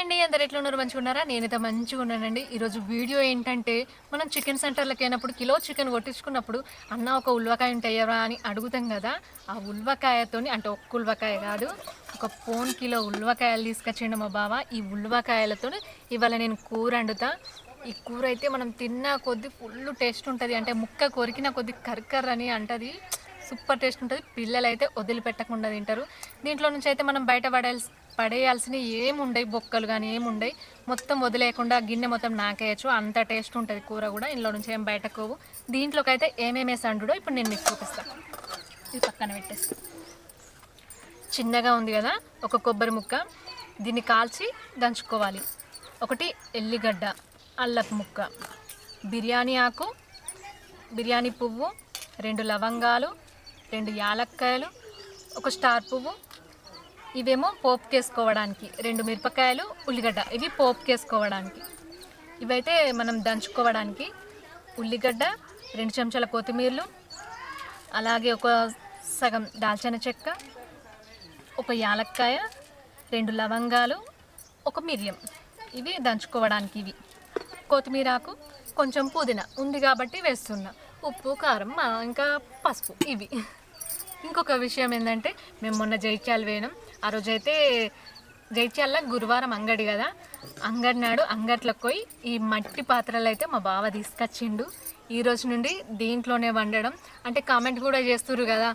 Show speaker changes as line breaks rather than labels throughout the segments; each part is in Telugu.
అండి? అందరు ఎట్లా ఉన్నారు మంచిగా ఉన్నారా నేనైతే మంచిగా ఉన్నానండి. ఈరోజు వీడియో ఏంటంటే మనం చికెన్ సెంటర్లకు అయినప్పుడు కిలో చికెన్ కొట్టించుకున్నప్పుడు అన్న ఒక ఉల్వకాయ ఉంటాయరా అని అడుగుతాం కదా ఆ ఉల్వకాయతో అంటే ఒక్క ఉల్వకాయ కాదు ఒక పోన్ కిలో ఉల్వకాయలు తీసుకొచ్చిండు మా బావ. ఈ ఉల్వకాయలతో ఇవాళ నేను కూర వండుతా. ఈ కూర అయితే మనం తిన్న కొద్ది ఫుల్ టేస్ట్ ఉంటుంది. అంటే ముక్క కొరికిన కొద్ది కర్కర్ అని అంటుంది. సూపర్ టేస్ట్ ఉంటుంది. పిల్లలు అయితే వదిలిపెట్టకుండా తింటారు. దీంట్లో నుంచి అయితే మనం బయట పడేయాల్సి పడేయాల్సినవి ఏముండయి? బొక్కలు కానీ ఏముండయి? మొత్తం వదిలేయకుండా గిన్నె మొత్తం నాకేయచ్చు. అంత టేస్ట్ ఉంటుంది కూర కూడా. ఇంట్లో నుంచి ఏం బయటకు దీంట్లోకి అయితే ఏమేమి వేసి అండుడో ఇప్పుడు నేను మీకు చూపిస్తాను ఇది పక్కన పెట్టేసి చిన్నగా ఉంది కదా? ఒక కొబ్బరి ముక్క. దీన్ని కాల్చి దంచుకోవాలి. ఒకటి ఎల్లిగడ్డ అల్లపు ముక్క. బిర్యానీ ఆకు బిర్యానీ పువ్వు రెండు లవంగాలు రెండు యాలక్కాయలు ఒక స్టార్ పువ్వు ఇవేమో పోపుకేసుకోవడానికి. రెండు మిరపకాయలు ఉల్లిగడ్డ. ఇవి పోపుకేసుకోవడానికి. ఇవైతే మనం దంచుకోవడానికి ఉల్లిగడ్డ రెండు చెంచాల కొత్తిమీరలు అలాగే ఒక సగం దాల్చిన చెక్క ఒక యాలక్కాయ రెండు లవంగాలు ఒక మిరియం. ఇవి దంచుకోవడానికి ఇవి. కొత్తిమీరాకు కొంచెం పుదీనా ఉంది కాబట్టి వేస్తున్నా. ఉప్పు కారం ఇంకా పసుపు ఇవి. ఇంకొక విషయం ఏంటంటే మేము మొన్న జైత్యాలు వేయడం ఆ రోజైతే జైత్యాల గురువారం అంగడి కదా. అంగడి నాడు అంగట్లకు పోయి ఈ మట్టి పాత్రలు అయితే మా బావ తీసుకొచ్చిండు. ఈ రోజు నుండి దీంట్లోనే వండడం. అంటే కామెంట్ కూడా చేస్తుర్రు కదా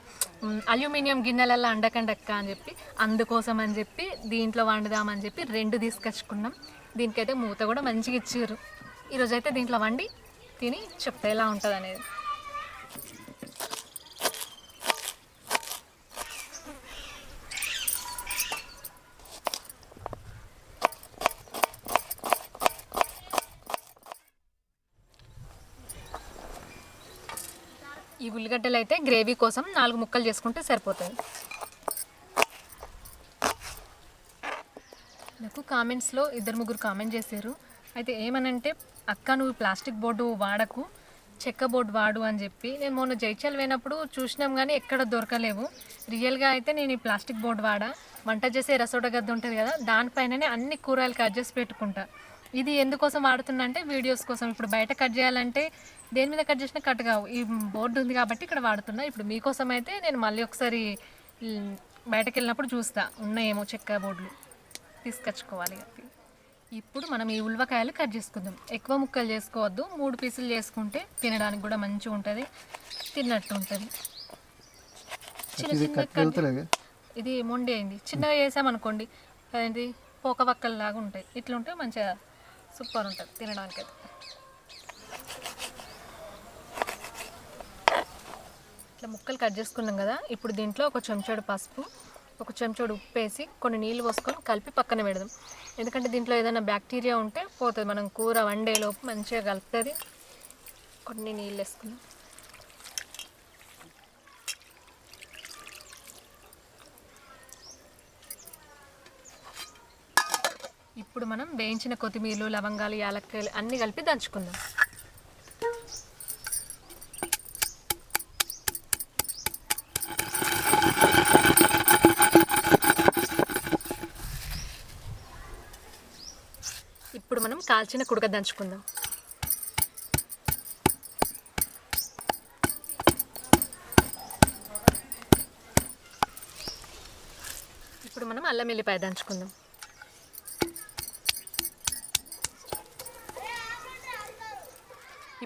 అల్యూమినియం గిన్నెలలో అండకండక్క అని చెప్పి అందుకోసం అని చెప్పి దీంట్లో వండుదామని చెప్పి రెండు తీసుకొచ్చుకున్నాం. దీనికైతే మూత కూడా మంచిగా ఇచ్చారు. ఈరోజు అయితే దీంట్లో వండి తిని చెప్తే ఎలా ఉంటుంది అనేది ఈ ఉల్లిగడ్డలు అయితే గ్రేవీ కోసం నాలుగు ముక్కలు చేసుకుంటే సరిపోతుంది నాకు కామెంట్స్లో ఇద్దరు ముగ్గురు కామెంట్ చేశారు. అయితే ఏమనంటే అక్క నువ్వు ప్లాస్టిక్ బోర్డు వాడకు చెక్క బోర్డు వాడు అని చెప్పి. నేను మొన్న జైచల్ పోయినప్పుడు చూసినాం కానీ ఎక్కడ దొరకలేవు. రియల్గా అయితే నేను ఈ ప్లాస్టిక్ బోర్డు వాడా వంట చేసే రసోడ గద్ద ఉంటుంది కదా దానిపైననే అన్ని కూరగాయలు కట్ చేసి పెట్టుకుంటా. ఇది ఎందుకోసం వాడుతున్నా అంటే వీడియోస్ కోసం. ఇప్పుడు బయట కట్ చేయాలంటే దేని మీద కట్ చేసినా కట్ కావు. ఈ బోర్డు ఉంది కాబట్టి ఇక్కడ వాడుతున్నా. ఇప్పుడు మీకోసం అయితే నేను మళ్ళీ ఒకసారి బయటకు వెళ్ళినప్పుడు చూస్తా. ఉన్నాయేమో చెక్క బోర్డులు. తీసుకొచ్చుకోవాలి. ఇప్పుడు మనం ఈ ఉల్వకాయలు కట్ చేసుకుందాం. ఎక్కువ ముక్కలు చేసుకోవద్దు. మూడు పీసులు చేసుకుంటే తినడానికి కూడా మంచిగా ఉంటుంది. తిన్నట్టు ఉంటుంది. చిన్న చిన్న ఇది మొండి అయింది. చిన్నగా చేసామనుకోండి అదేంటి? పోక వక్కలు లాగా ఉంటాయి. ఇట్లా ఉంటే మంచిగా సూపర్ ఉంటుంది తినడానికి అయితే ఇట్లా ముక్కలు కట్ చేసుకున్నాం కదా ఇప్పుడు దీంట్లో ఒక చెంచాడు పసుపు ఒక చెంచాడు ఉప్పు వేసి కొన్ని నీళ్ళు పోసుకొని కలిపి పక్కన పెడదాం. ఎందుకంటే దీంట్లో ఏదైనా బ్యాక్టీరియా ఉంటే పోతుంది మనం కూర వండేలోపు మంచిగా కలుపుతుంది. కొన్ని నీళ్ళు వేసుకుందాం. ఇప్పుడు మనం వేయించిన కొత్తిమీరలు లవంగాలు యాలక్కాయలు అన్నీ కలిపి దంచుకుందాం. కాల్చిన కుడక దంచుకుందాం. ఇప్పుడు మనం అల్లం వెల్లిపాయ దంచుకుందాం.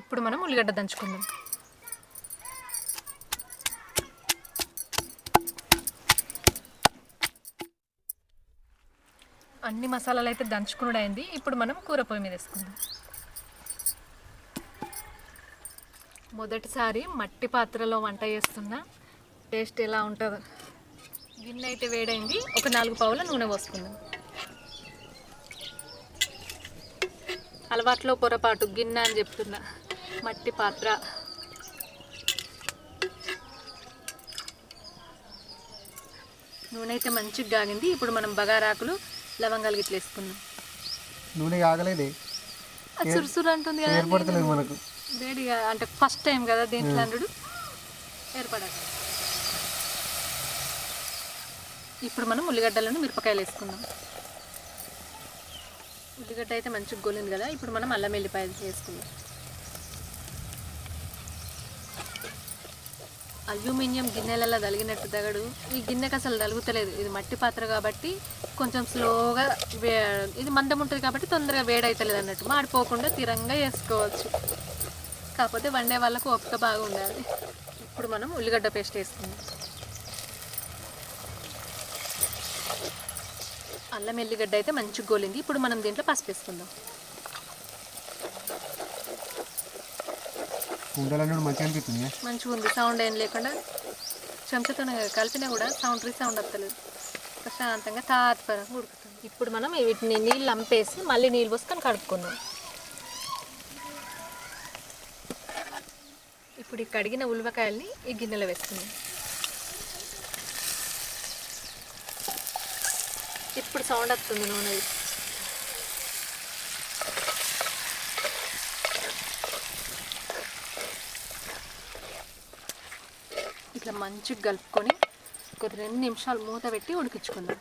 ఇప్పుడు మనం ఉల్లిగడ్డ దంచుకుందాం. అన్ని మసాలాలు అయితే దంచుకునుడు అయింది ఇప్పుడు మనం కూర పొయ్యి మీద వేసుకుందాం. మొదటిసారి మట్టి పాత్రలో వంట చేస్తున్నా. టేస్ట్ ఎలా ఉంటుందో. గిన్నె అయితే వేడైంది. ఒక నాలుగు పావుల నూనె పోసుకుందాం. అలవాట్లో పొరపాటు గిన్నె అని చెప్తున్నా. మట్టి పాత్ర. నూనె అయితే మంచిగా గాగింది. ఇప్పుడు మనం బగారాకులు లవంగాలు గిట్ల వేసుకుందాం
నూనె ఆగలేదే
అది సురుసురు అంటుంది కదా
ఏర్పడతలేదు మనకు.
వేడిగా అంటే ఫస్ట్ టైం కదా దీంట్లో అల్లుడు ఏర్పడాలి. ఇప్పుడు మనం ఉల్లిగడ్డలను మిరపకాయలు వేసుకుందాం. ఉల్లిగడ్డ అయితే మంచిగా గొలింది కదా ఇప్పుడు మనం అల్లం వెల్లిపాయలు వేసుకుందాం. అల్యూమినియం గిన్నెలలో తలిగినట్టు తగడు. ఈ గిన్నెకి అసలు తలుగుతలేదు. ఇది మట్టి పాత్ర కాబట్టి కొంచెం స్లోగా వే ఇది మందం ఉంటుంది కాబట్టి తొందరగా వేడైతలేదు అన్నట్టు. మాడిపోకుండా తీరంగా వేసుకోవచ్చు. కాకపోతే వండే వాళ్ళకు ఓపిక బాగా ఉండాలి ఇప్పుడు మనం ఉల్లిగడ్డ పేస్ట్ వేసుకుందాం. అల్లం ఎల్లిగడ్డ అయితే మంచిగా గోలింది. ఇప్పుడు మనం దీంట్లో పసుపు వేసుకుందాం.
కుండలన్నీ మంచిగా అనిపిస్తుంది
మంచిగా ఉంది. సౌండ్ ఏం లేకుండా చెంచాతో కలిపినా కూడా సౌండ్ రీ సౌండ్ వస్తలేదు. ప్రశాంతంగా తాత్పరంగా ఉడుకుతుంది. ఇప్పుడు మనం వీటిని నీళ్ళు అంపేసి మళ్ళీ నీళ్ళు పోసుకొని కడుక్కుందాం. ఇప్పుడు ఈ కడిగిన ఉల్వకాయల్ని ఈ గిన్నెలో వేసుకుందాం. ఇప్పుడు సౌండ్ వస్తుంది నూనె ఇట్లా మంచిగా కలుపుకొని ఒక రెండు నిమిషాలు మూత పెట్టి ఉడికించుకుందాం.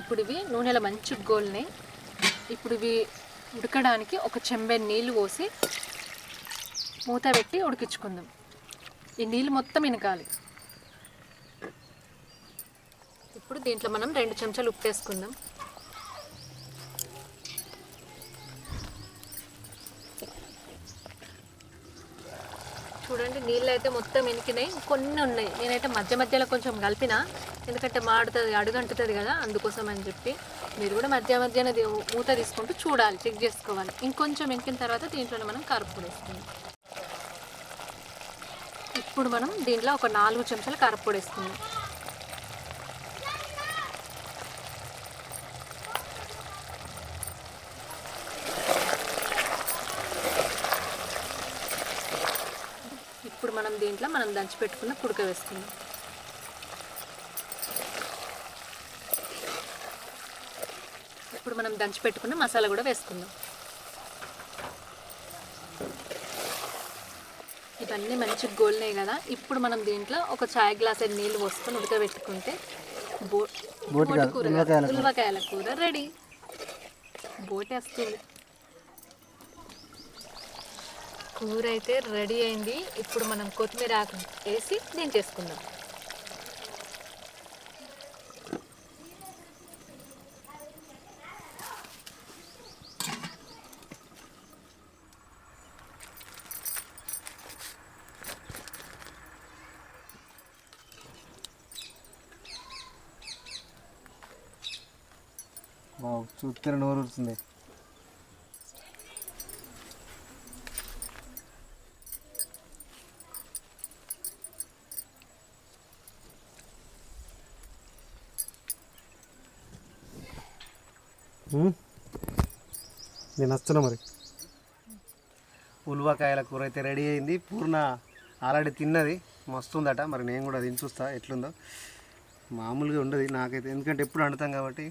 ఇప్పుడు ఇవి నూనెలో మంచిగా గోల్ని ఇప్పుడు ఇవి ఉడకడానికి ఒక చెంబె నీళ్ళు పోసి మూత పెట్టి ఉడికించుకుందాం. ఈ నీళ్ళు మొత్తం ఇనకాలి ఇప్పుడు దీంట్లో మనం రెండు చెంచాలు ఉప్పు వేసుకుందాం. చూడండి నీళ్ళు అయితే మొత్తం ఎనికినాయి కొన్ని ఉన్నాయి. నేనైతే మధ్య మధ్యలో కొంచెం కలిపిన ఎందుకంటే మాడుతుంది అడుగంటుతుంది కదా అందుకోసం అని చెప్పి. మీరు కూడా మధ్య మధ్యన మూత తీసుకుంటూ చూడాలి చెక్ చేసుకోవాలి. ఇంకొంచెం ఎనికిన తర్వాత దీంట్లో మనం కారపొడి వేసుకుందాం ఇప్పుడు మనం దీంట్లో ఒక నాలుగు చెంచాలు కారపొడి వేసుకుందాం ఇప్పుడు మనం దీంట్లో మనం దంచి పెట్టుకున్న కుడక వేసుకుందాం. ఇప్పుడు మనం దంచి పెట్టుకున్న మసాలా కూడా వేసుకుందాం. ఇవన్నీ మంచిగా గోలినాయి కదా. ఇప్పుడు మనం దీంట్లో ఒక చాయ్ గ్లాస్ నీళ్ళు పోసుకొని ఉడకబెట్టుకుంటే బో
బోటి కాదు,
బోటి కూర
ఉలవకాయల
కూర. రెడీ. బోటి వస్తుంది కూర అయితే రెడీ అయింది. ఇప్పుడు మనం కొత్తిమీర ఆకు వేసి దించేసుకుందాం.
బావు చూస్తే నోరు వస్తుంది నేను వస్తున్నా మరి? ఉల్వకాయల కూర అయితే రెడీ అయింది. పూర్ణ ఆల్రెడీ తిన్నది. మస్తుందట. మరి నేను కూడా తిని చూస్తా. ఎట్లుందో. మామూలుగా ఉండదు. నాకైతే ఎందుకంటే ఎప్పుడు వండుతాం కాబట్టి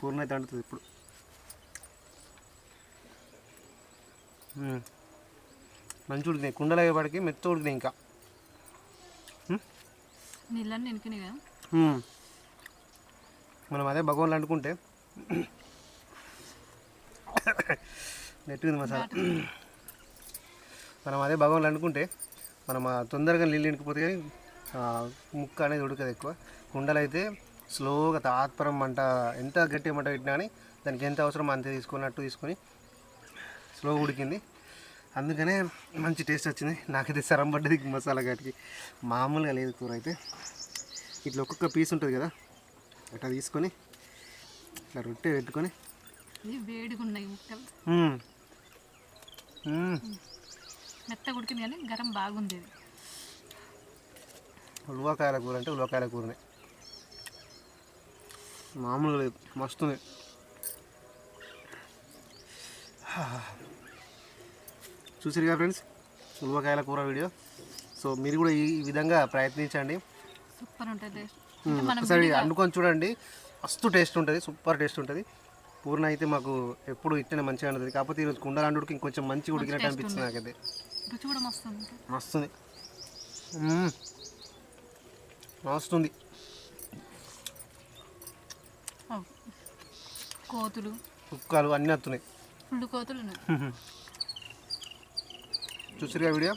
పూర్ణ అయితే వండుతుంది ఇప్పుడు. మంచి ఉడికినాయి. కుండలు అయ్యేపడికి మెత్త ఉడికినాయి ఇంకా. మనం అదే భగవాన్లు అనుకుంటే నెట్టుకుంది మసాలా. మనం అదే భగవాన్లు అనుకుంటే మనం ఆ తొందరగా నీళ్ళు ఇంకిపోతే కానీ ముక్క అనేది ఉడకదు ఎక్కువ. కుండలు అయితే స్లోగా తాత్పరం మంట ఎంత గట్టి మంట పెట్టినా కానీ దానికి ఎంత అవసరం అంతే తీసుకున్నట్టు తీసుకొని స్లో ఉడికింది. అందుకనే మంచి టేస్ట్ వచ్చింది. నాకైతే సరం పడ్డది మసాలా గట్టికి మామూలుగా లేదు కూర అయితే. ఇట్లా ఒక్కొక్క పీస్ ఉంటుంది కదా అట్లా తీసుకొని ఇట్లా రొట్టె పెట్టుకొని
వేడిగా ఉన్నాయి ముక్కలు.
మ్మ్. మ్మ్.
మెత్తగా ఉడికింది కానీ గరం బాగుంది ఇది.
ఉలవకాయల కూర అంటే ఉలవకాయల కూరనే. మామూలుగా లేదు. మస్తుంది. చూసారుగా ఫ్రెండ్స్? ఉలవకాయల కూర వీడియో. సో మీరు కూడా ఈ విధంగా ప్రయత్నించండి.
సూపర్ ఉంటుంది.
ఒకసారి వండుకొని చూడండి. మస్తు టేస్ట్ ఉంటుంది. సూపర్ టేస్ట్ ఉంటుంది. పూర్ణ అయితే మాకు ఎప్పుడు ఇట్లనే మంచిగా ఉంటుంది కాకపోతే ఈరోజు కుండల అండుడికి ఇంకొంచెం మంచిగా ఉడికినట్టు అనిపించింది నాకైతే.
రుచి కూడా
మస్తుంది.
అవ్. కోతులు.
కుక్కలు అన్నీ వస్తున్నాయి
ఫుల్ కోతులు
చూసిరుగా వీడియో?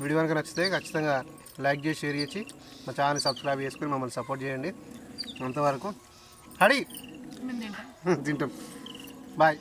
వీడియో కనుక నచ్చితే ఖచ్చితంగా లైక్ చేసి షేర్ చేసి మా ఛానల్ సబ్స్క్రైబ్ చేసుకొని మమ్మల్ని సపోర్ట్ చేయండి. అంతవరకు హడి తింటాం. బాయ్.